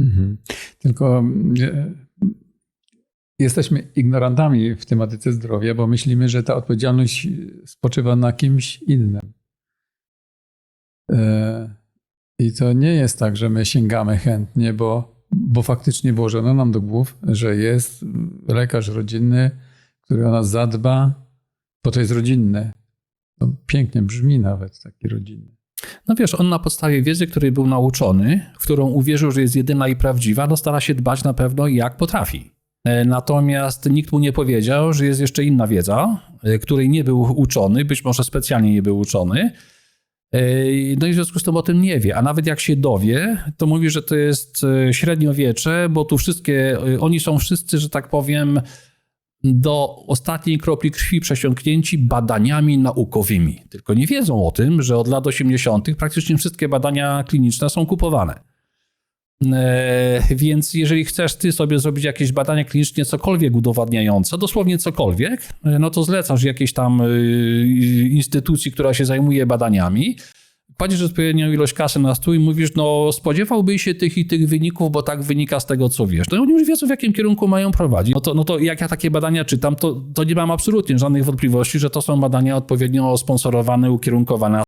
Mhm. Tylko e, jesteśmy ignorantami w tematyce zdrowia, bo myślimy, że ta odpowiedzialność spoczywa na kimś innym. E, I to nie jest tak, że my sięgamy chętnie, bo, bo faktycznie włożono nam do głów, że jest lekarz rodzinny, który o nas zadba, bo to jest rodzinne. Pięknie brzmi nawet taki rodzinny. No wiesz, on na podstawie wiedzy, której był nauczony, w którą uwierzył, że jest jedyna i prawdziwa, no stara się dbać na pewno jak potrafi. E, Natomiast nikt mu nie powiedział, że jest jeszcze inna wiedza, e, której nie był uczony, być może specjalnie nie był uczony. E, No i w związku z tym o tym nie wie. A nawet jak się dowie, to mówi, że to jest średniowiecze, bo tu wszystkie, oni są wszyscy, że tak powiem, do ostatniej kropli krwi przesiąknięci badaniami naukowymi. Tylko nie wiedzą o tym, że od lat 80. praktycznie wszystkie badania kliniczne są kupowane. E, Więc jeżeli chcesz ty sobie zrobić jakieś badania kliniczne, cokolwiek udowadniające, dosłownie cokolwiek, e, no to zlecasz jakiejś tam e, instytucji, która się zajmuje badaniami, kładziesz odpowiednią ilość kasy na stół i mówisz, no spodziewałbyś się tych i tych wyników, bo tak wynika z tego, co wiesz. No oni już wiedzą, w jakim kierunku mają prowadzić. No to, no to jak ja takie badania czytam, to, to nie mam absolutnie żadnych wątpliwości, że to są badania odpowiednio sponsorowane, ukierunkowane